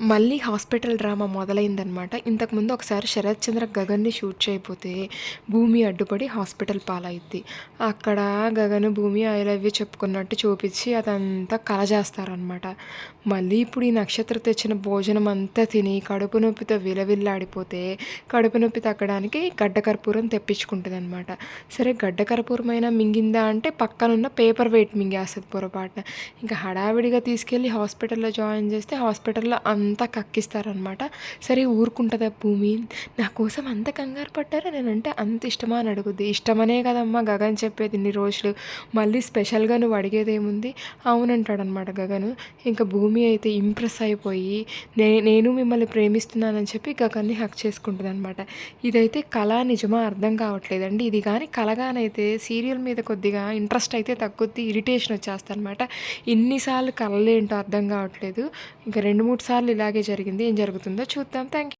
మళ్ళీ hospital drama మొదలైందనమాట ఇంతకుముందు ఒకసారి శరత్ చంద్ర గగన్ని షూట్ చేయకపోతే భూమి అడ్డుపడి హాస్పిటల్ పాలైద్ది. అక్కడ గగన్ భూమి ఐ లవ్ చెప్పుకున్నట్టు చూపించి అదంతా కలజేస్తారనమాట మళ్ళీ ఇప్పుడు ఈ నక్షత్ర తెచ్చిన భోజనం అంతా తిని కడుపు నొప్పితో విలవిల్లాడిపోతే కడుపు నొప్పి తగ్గడానికి గడ్డ కర్పూరం తెప్పించుకుంటుంది అనమాట సరే గడ్డ అయినా మింగిందా అంటే పక్కనున్న పేపర్ వెయిట్ మింగేస్తుంది పొరపాటున. ఇంకా హడావిడిగా తీసుకెళ్ళి హాస్పిటల్లో జాయిన్ చేస్తే హాస్పిటల్లో అంతా కక్కిస్తారనమాట. సరే ఊరుకుంటుందా భూమి? నా కోసం అంత కంగారు పట్టారా నేనంటే అంత ఇష్టమా అని అడుగుద్ది. ఇష్టమనే కదమ్మా గగన్ చెప్పేది ఇన్ని రోజులు. మళ్ళీ స్పెషల్గా నువ్వు అడిగేదేముంది? అవునంటాడనమాట గగన్. ఇంకా భూమి అయితే ఇంప్రెస్ అయిపోయి నే నేను మిమ్మల్ని ప్రేమిస్తున్నానని చెప్పి గగన్ని హక్ చేసుకుంటుంది అనమాట ఇదైతే కళ నిజమా అర్థం కావట్లేదండి. ఇది కానీ కలగానైతే సీరియల్ మీద కొద్దిగా ఇంట్రెస్ట్ అయితే తగ్గుద్ది ఇరిటేషన్ వచ్చేస్తుంది అనమాట ఇన్నిసార్లు కలలేంటో అర్థం కావట్లేదు. ఇంకా రెండు మూడు సార్లు ఇలాగే జరిగింది. ఏం జరుగుతుందో చూద్దాం. Thank you